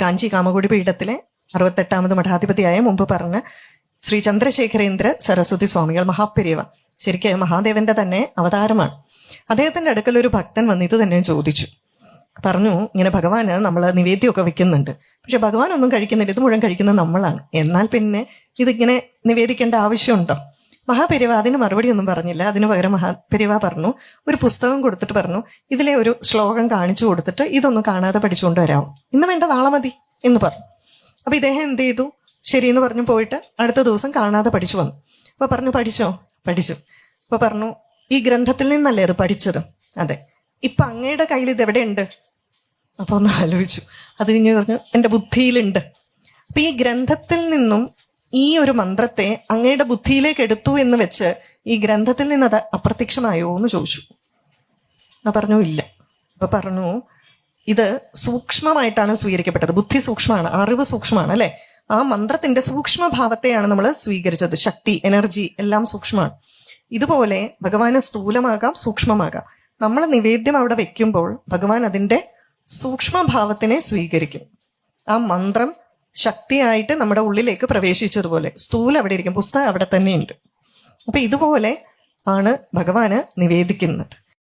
കാഞ്ചി കാമകുടി പീഠത്തിലെ അറുപത്തെട്ടാമത് മഠാധിപതിയായ മുമ്പ് പറഞ്ഞ ശ്രീ ചന്ദ്രശേഖരേന്ദ്ര സരസ്വതി സ്വാമികൾ മഹാപ്പെരിയവ ശരിക്കും മഹാദേവന്റെ തന്നെ അവതാരമാണ്. അദ്ദേഹത്തിന്റെ അടുക്കൽ ഒരു ഭക്തൻ വന്ന് ഇത് തന്നെ ചോദിച്ചു. പറഞ്ഞു ഇങ്ങനെ ഭഗവാന് നമ്മൾ നിവേദ്യമൊക്കെ വെക്കുന്നുണ്ട്. പക്ഷെ ഭഗവാൻ ഒന്നും കഴിക്കുന്നില്ല. ഇത് മുഴുവൻ കഴിക്കുന്നത് നമ്മളാണ്. എന്നാൽ പിന്നെ ഇതിങ്ങനെ നിവേദിക്കേണ്ട ആവശ്യമുണ്ടോ? മഹാപെരിവ അതിന് മറുപടി ഒന്നും പറഞ്ഞില്ല. അതിന് പകരം മഹാപെരിവ പറഞ്ഞു. ഒരു പുസ്തകം കൊടുത്തിട്ട് പറഞ്ഞു. ഇതിലെ ഒരു ശ്ലോകം കാണിച്ചു കൊടുത്തിട്ട് ഇതൊന്നും കാണാതെ പഠിച്ചുകൊണ്ട് വരാമോ ഇന്ന് വേണ്ട നാളെ മതി എന്ന് പറഞ്ഞു. അപ്പൊ ഇദ്ദേഹം എന്ത് ചെയ്തു? ശരി എന്ന് പറഞ്ഞു പോയിട്ട് അടുത്ത ദിവസം കാണാതെ പഠിച്ചു വന്നു. അപ്പൊ പറഞ്ഞു പഠിച്ചോ? പഠിച്ചു. അപ്പൊ പറഞ്ഞു ഈ ഗ്രന്ഥത്തിൽ നിന്നല്ലേ അത് പഠിച്ചത്? അതെ. ഇപ്പൊ അങ്ങയുടെ കയ്യിൽ ഇത് എവിടെയുണ്ട്? അപ്പൊ ഒന്ന് ആലോചിച്ചു. അത് കഴിഞ്ഞ് പറഞ്ഞു എന്റെ ബുദ്ധിയിലുണ്ട്. അപ്പൊ ഈ ഗ്രന്ഥത്തിൽ നിന്നും ഈ ഒരു മന്ത്രത്തെ അങ്ങയുടെ ബുദ്ധിയിലേക്ക് എടുത്തു എന്ന് വെച്ച് ഈ ഗ്രന്ഥത്തിൽ നിന്ന് അത് അപ്രത്യക്ഷമായോ എന്ന് ചോദിച്ചു. ആ പറഞ്ഞു ഇല്ല. അപ്പൊ പറഞ്ഞു ഇത് സൂക്ഷ്മമായിട്ടാണ് സ്വീകരിക്കപ്പെട്ടത്. ബുദ്ധി സൂക്ഷ്മമാണ് അറിവ് സൂക്ഷ്മമാണ് അല്ലെ? ആ മന്ത്രത്തിന്റെ സൂക്ഷ്മഭാവത്തെയാണ് നമ്മൾ സ്വീകരിച്ചത്. ശക്തി എനർജി എല്ലാം സൂക്ഷ്മമാണ്. ഇതുപോലെ ഭഗവാന് സ്ഥൂലമാകാം സൂക്ഷ്മമാകാം. നമ്മൾ നിവേദ്യം അവിടെ വെക്കുമ്പോൾ ഭഗവാൻ അതിന്റെ സൂക്ഷ്മഭാവത്തിനെ സ്വീകരിക്കും. ആ മന്ത്രം ശക്തിയായിട്ട് നമ്മുടെ ഉള്ളിലേക്ക് പ്രവേശിച്ചതുപോലെ. സ്ഥൂലം അവിടെ ഇരിക്കും പുസ്തകം അവിടെ തന്നെയുണ്ട്. അപ്പൊ ഇതുപോലെ ആണ് ഭഗവാന് നിവേദിക്കുന്നത്.